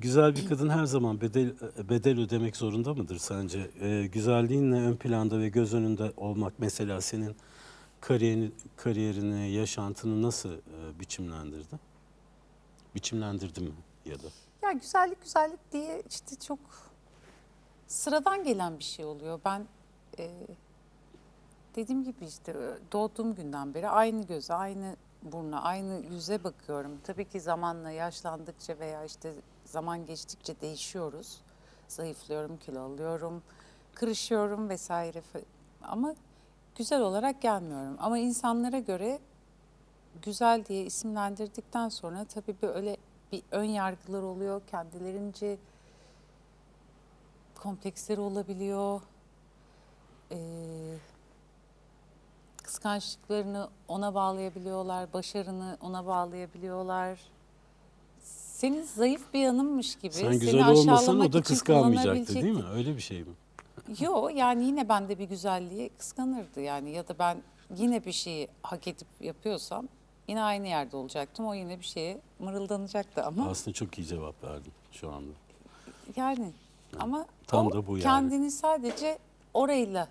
Güzel bir kadın her zaman bedel bedel ödemek zorunda mıdır sence? Ee, güzelliğinle ön planda ve göz önünde olmak mesela senin kariyerini, kariyerini, yaşantını nasıl e, biçimlendirdi? Biçimlendirdi mi ya da? Ya güzellik güzellik diye işte çok sıradan gelen bir şey oluyor. Ben e, dediğim gibi işte e, doğduğum günden beri aynı göze, aynı burna, aynı yüze bakıyorum. Tabii ki zamanla yaşlandıkça veya işte zaman geçtikçe değişiyoruz. Zayıflıyorum, kilo alıyorum, kırışıyorum vesaire. Ama güzel olarak gelmiyorum. Ama insanlara göre güzel diye isimlendirdikten sonra tabii böyle bir ön yargılar oluyor. Kendilerince kompleksleri olabiliyor. Ee, kıskançlıklarını ona bağlayabiliyorlar, başarını ona bağlayabiliyorlar. Senin zayıf bir yanınmış gibi. Sen seni güzel olmasan aşağılamak o da kıskanmayacaktı değil mi? Öyle bir şey mi? Yo yani yine bende bir güzelliği kıskanırdı yani ya da ben yine bir şeyi hak edip yapıyorsam yine aynı yerde olacaktım. O yine bir şeye mırıldanacaktı ama Aslında çok iyi cevap verdin şu anda. yani ama Tam da bu yani. kendini sadece orayla var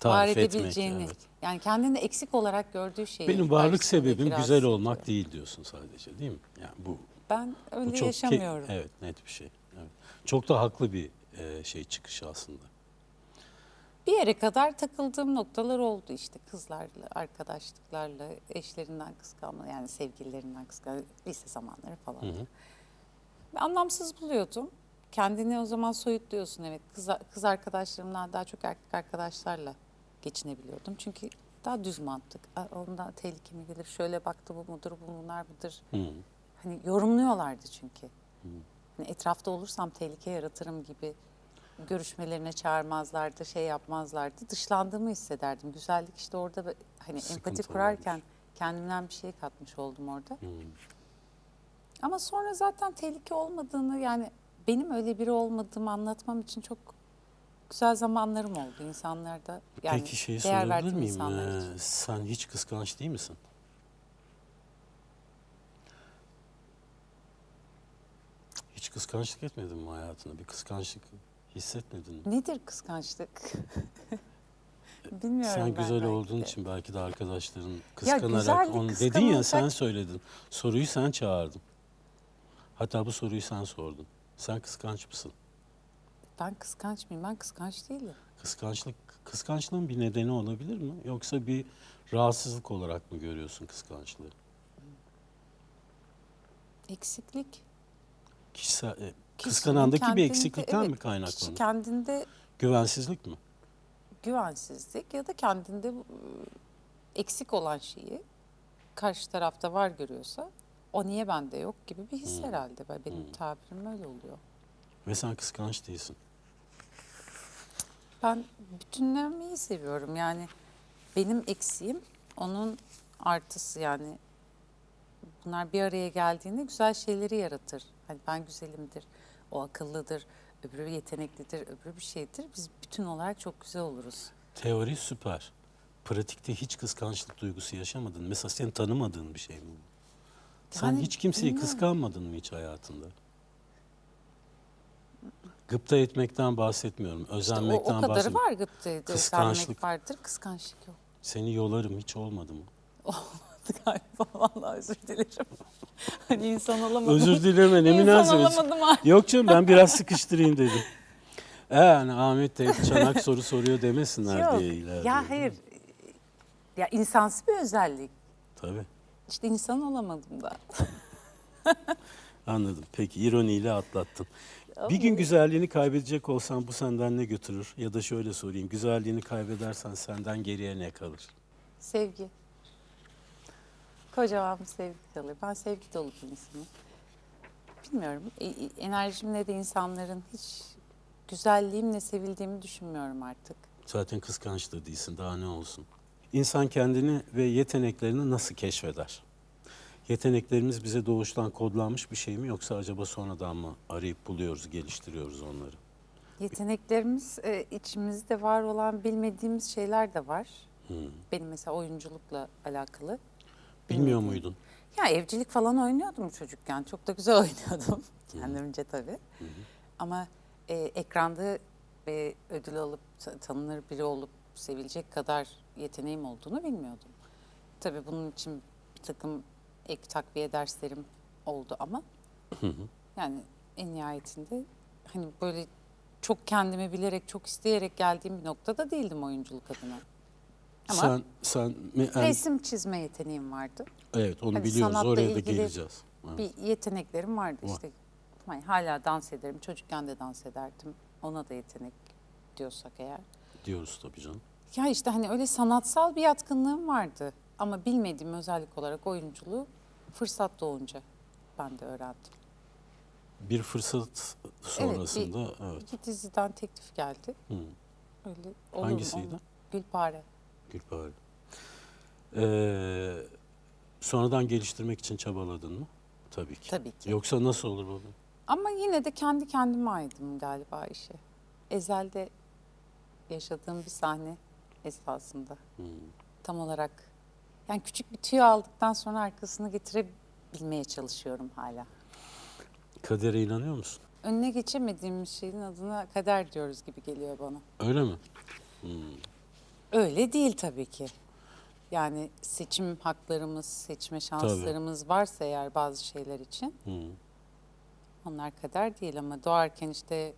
Tarif etmek. edebileceğini Evet. yani kendini eksik olarak gördüğü şeyi Benim varlık sebebim güzel olmak değil diyorsun sadece değil mi? Yani bu Ben bu öyle çok yaşamıyorum. evet net bir şey. Evet. Çok da haklı bir e, şey çıkışı aslında. Bir yere kadar takıldığım noktalar oldu işte kızlarla, arkadaşlıklarla, eşlerinden kıskanma yani sevgililerinden kıskanma, lise zamanları falan. Hı hı. Anlamsız buluyordum. Kendini o zaman soyutluyorsun evet. Kız, kız arkadaşlarımdan daha çok erkek arkadaşlarla geçinebiliyordum. Çünkü daha düz mantık. "Aa, Ondan tehlike mi gelir? Şöyle baktı bu mudur, bu bunlar mıdır? Hı. Hani yorumluyorlardı çünkü. Hani etrafta olursam tehlike yaratırım gibi görüşmelerine çağırmazlardı, şey yapmazlardı. Dışlandığımı hissederdim. Güzellik işte orada be- hani Sıkıntı empati olabilir. kurarken kendimden bir şey katmış oldum orada. Ama sonra zaten tehlike olmadığını yani benim öyle biri olmadığımı anlatmam için çok güzel zamanlarım oldu insanlarda. Yani Peki şeyi değer sorabilir verdiğim miyim? insanlar için. Ee, sen hiç kıskanç değil misin? Kıskançlık etmedin mi hayatında? Bir kıskançlık hissetmedin mi? Nedir kıskançlık? Bilmiyorum Sen ben güzel belki olduğun de. için belki de arkadaşların kıskanarak güzellik onu dedin ya sen kıskanılacak- söyledin. Soruyu sen çağırdın. Hatta bu soruyu sen sordun. Sen kıskanç mısın? Ben kıskanç mıyım? Ben kıskanç değilim. Kıskançlık kıskançlığın bir nedeni olabilir mi? Yoksa bir rahatsızlık olarak mı görüyorsun kıskançlığı? Eksiklik. Kişisel e, kıskanandaki bir eksiklikten evet, mi kaynaklanıyor? kendinde Güvensizlik mi? güvensizlik ya da kendinde e, eksik olan şeyi karşı tarafta var görüyorsa o niye bende yok gibi bir his herhalde. Ben- Benim tabirim öyle oluyor. Ve sen kıskanç değilsin. Ben bütünlemeyi seviyorum. Yani benim eksiğim onun artısı yani bunlar bir araya geldiğinde güzel şeyleri yaratır. Hani ben güzelimdir, o akıllıdır, öbürü yeteneklidir, öbürü bir şeydir. Biz bütün olarak çok güzel oluruz. Teori süper. Pratikte hiç kıskançlık duygusu yaşamadın. Mesela seni tanımadığın bir şey mi? bu? Sen Yani hiç kimseyi bilmiyorum. kıskanmadın mı hiç hayatında? Gıpta etmekten bahsetmiyorum. İşte o, Özenmekten o kadarı bahsetmiyorum. var gıptaydı. Kıskançlık. Kıskançlık. vardır, kıskançlık yok. Seni yolarım hiç olmadı mı? Olmadı galiba. Vallahi özür dilerim. Hani insan olamadım. Özür dileme ne münasebet. Yok canım ben biraz sıkıştırayım dedim. E Yani Ahmet de çanak soru soruyor demesinler Yok. diye ileride. Ya hayır. Ya insansı bir özellik. Tabii İşte insan olamadım da. anladım. Peki ironiyle atlattın. Bir gün güzelliğini kaybedecek olsan bu senden ne götürür? Ya da şöyle sorayım. Güzelliğini kaybedersen senden geriye ne kalır? Sevgi. Kocaman bir sevgi kalır. Ben sevgi dolu bir insanım. Bilmiyorum. enerjimle de insanların hiç güzelliğimle sevildiğimi düşünmüyorum artık. Zaten kıskanç da değilsin. Daha ne olsun? İnsan kendini ve yeteneklerini nasıl keşfeder? Yeteneklerimiz bize doğuştan kodlanmış bir şey mi yoksa acaba sonradan mı arayıp buluyoruz, geliştiriyoruz onları? Yeteneklerimiz e, içimizde var olan bilmediğimiz şeyler de var. Hmm. Benim mesela oyunculukla alakalı. Bilmiyor muydun? Ya evcilik falan oynuyordum çocukken. Çok da güzel oynuyordum kendimce tabii. Ama e, ekranda ve ödül alıp ta- tanınır biri olup sevilecek kadar yeteneğim olduğunu bilmiyordum. Tabii bunun için bir takım ek takviye derslerim oldu ama yani en nihayetinde hani böyle çok kendimi bilerek, çok isteyerek geldiğim bir noktada değildim oyunculuk adına. Ama Sen sen resim çizme yeteneğim vardı. evet onu Hani biliyoruz. sanatla Oraya da ilgili geleceğiz. Evet. Bir yeteneklerim vardı Var. işte. Hani hala dans ederim. Çocukken de dans ederdim. Ona da yetenek diyorsak eğer. Diyoruz tabii canım. Ya işte hani öyle sanatsal bir yatkınlığım vardı. Ama bilmediğim özellik olarak oyunculuğu fırsat doğunca ben de öğrendim. Bir fırsat sonrasında evet. Bir diziden teklif geldi. Hı. Öyle olur Hangisiydi? Gülpare. Gülpare. Ee, sonradan geliştirmek için çabaladın mı? Tabii ki. Tabii ki. Yoksa nasıl olur baba? Ama yine de kendi kendime aydım galiba işe. Ezel'de yaşadığım bir sahne esasında. Tam olarak yani küçük bir tüyo aldıktan sonra arkasını getirebilmeye çalışıyorum hala. Kadere inanıyor musun? Önüne geçemediğim şeyin adına kader diyoruz gibi geliyor bana. Öyle mi? Öyle değil tabii ki. Yani seçim haklarımız, seçme şanslarımız varsa eğer bazı şeyler için Hı. onlar kader değil ama doğarken işte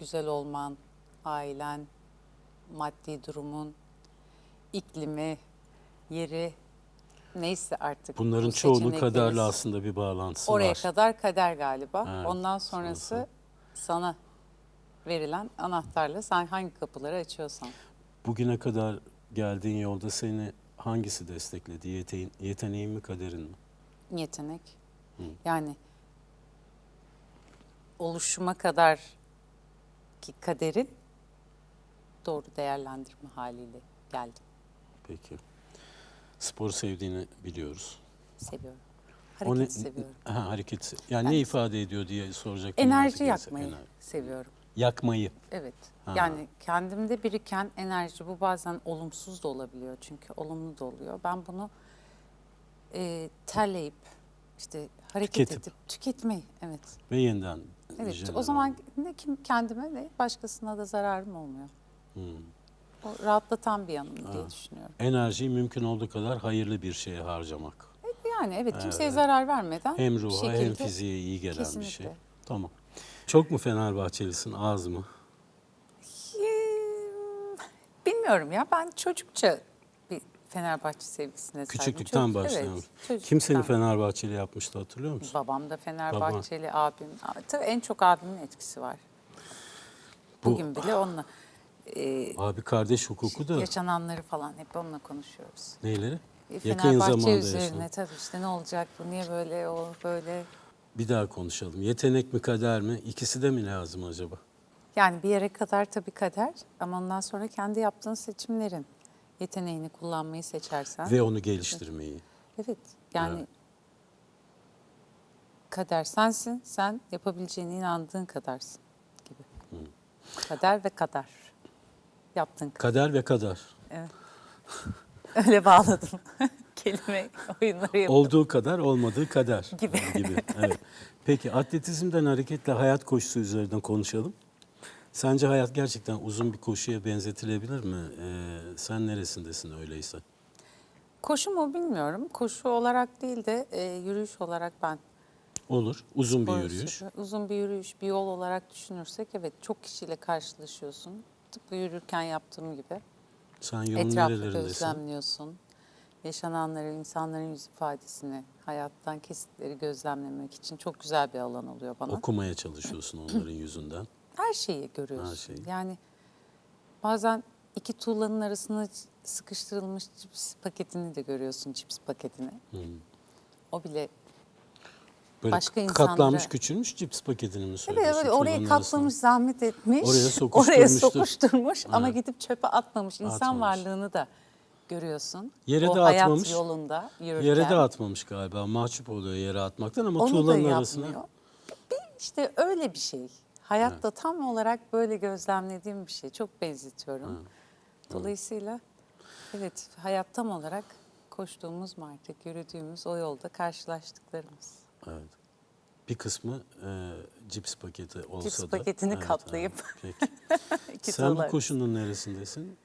güzel olman, ailen, maddi durumun, iklimi, yeri neyse artık. Bunların bu çoğunun seçeneklerimiz. kaderle aslında bir bağlantısı Oraya var. kadar kader galiba. Evet, Ondan sonrası sonrası. sana verilen anahtarla sen hangi kapıları açıyorsan. Bugüne kadar geldiğin yolda seni hangisi destekledi? Yeteğin, yeteneğin mi kaderin mi? Yetenek. Yani oluşuma kadar ki kaderin doğru değerlendirme haliyle geldim. Peki. Spor sevdiğini biliyoruz. Seviyorum. Hareket ne- seviyorum. Ha, hareket. Yani ne ifade ediyor diye soracak. Enerji yakmayı seviyorum. Yakmayı. Evet. Ha. Yani kendimde biriken enerji bu bazen olumsuz da olabiliyor çünkü olumlu da oluyor. Ben bunu e, terleyip işte hareket Tüketip. edip tüketmeyi evet. Ve yeniden. Evet. O zaman ne kim kendime ne başkasına da zararım olmuyor. Hmm. O rahatlatan bir yanım diye düşünüyorum. Enerjiyi mümkün olduğu kadar hayırlı bir şeye harcamak. Yani evet kimseye Evet. zarar vermeden Hem ruha şekilde hem fiziğe iyi gelen bir şey. Kesinlikle. Tamam. Çok mu Fenerbahçelisin az mı? Bilmiyorum ya ben çocukça bir Fenerbahçe sevgisine sahibim. Küçüklükten Çocuk- başlayan. Evet, Kim seni. Fenerbahçeli yapmıştı hatırlıyor musun? Babam da Fenerbahçeli, abim. Tabii en çok abimin etkisi var. Bugün bile onunla. Ee, Abi kardeş hukuku da yaşananları falan hep onunla konuşuyoruz. neyleri? Ee, Yakın Fenerbahçe zamanda üzerine yaşanan. tabii işte ne olacak bu, niye böyle, o böyle. Bir daha konuşalım. Yetenek mi kader mi? İkisi de mi lazım acaba? Yani bir yere kadar tabii kader ama ondan sonra kendi yaptığın seçimlerin yeteneğini kullanmayı seçersen. Ve onu geliştirmeyi. Evet yani Evet. kader sensin, sen yapabileceğine inandığın kadarsın gibi. Kader ve kadar. Yaptığın kadar. Kader ve kader. Evet. Öyle bağladım. Kelime oyunları yapıyorum. Olduğu kadar olmadığı kader Gibi. gibi. Evet. Peki atletizmden hareketle hayat koşusu üzerinden konuşalım. Sence hayat gerçekten uzun bir koşuya benzetilebilir mi? Ee, sen neresindesin öyleyse? Koşu mu bilmiyorum. Koşu olarak değil de e, yürüyüş olarak ben. Olur. Uzun bir yürüyüş. Uzun bir yürüyüş, bir yol olarak düşünürsek evet çok kişiyle karşılaşıyorsun. Tıpkı yürürken yaptığım gibi. Sen yolun Etrafı nerelerindesin? gözlemliyorsun. Yaşananları, insanların yüz ifadesini, hayattan kesitleri gözlemlemek için çok güzel bir alan oluyor bana. Okumaya çalışıyorsun onların yüzünden. Her şeyi görüyorsun. Her şeyi. Yani bazen iki tuğlanın arasına sıkıştırılmış cips paketini de görüyorsun, cips paketini. O bile Böyle Başka katlanmış insanlara- küçülmüş cips paketini mi Evet, söylüyorsun? öyle oraya tuğlanın katlamış, arasına? zahmet etmiş. Oraya sokuşturmuştur. Oraya sokuşturmuş ama Evet. gidip çöpe atmamış. İnsan Atmamış. varlığını da görüyorsun. Yere o de hayat atmamış. yolunda yürürken. Yere de atmamış galiba. Mahcup oluyor yere atmaktan ama Onu da tuğlanın yapmıyor. arasına. Bir işte öyle bir şey. Hayatta tam olarak böyle gözlemlediğim bir şey. Çok benzetiyorum. Dolayısıyla evet hayat tam olarak koştuğumuz mu artık, yürüdüğümüz o yolda karşılaştıklarımız. Evet. Bir kısmı e, cips paketi olsa Cips da. paketini katlayıp. evet. Peki. Sen bu koşunun neresindesin?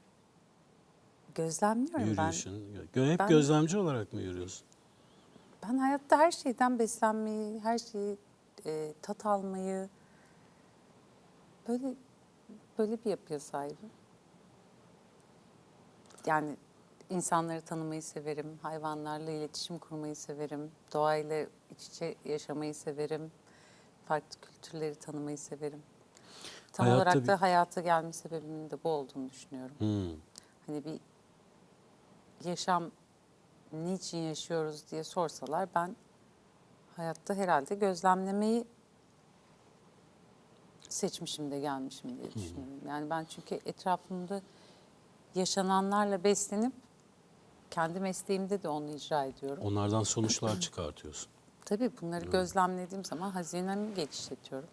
Gözlemliyorum Yürüyüşün. Gö- Hep ben- gözlemci olarak mı yürüyorsun? ben. Ben hayatta her şeyden beslenmeyi, her şeyi e, tat almayı böyle böyle bir yapıya sahibim. Yani insanları tanımayı severim, hayvanlarla iletişim kurmayı severim, doğayla iç içe yaşamayı severim, farklı kültürleri tanımayı severim. Tam Hayatta olarak bir- da hayata gelme sebebimin de bu olduğunu düşünüyorum. Hmm. Hani bir yaşam niçin yaşıyoruz diye sorsalar ben hayatta herhalde gözlemlemeyi seçmişim de gelmişim diye düşünüyorum. Yani ben çünkü etrafımda yaşananlarla beslenip kendi mesleğimde de onu icra ediyorum. Onlardan sonuçlar çıkartıyorsun. Tabii bunları gözlemlediğim zaman hazinemi genişletiyorum.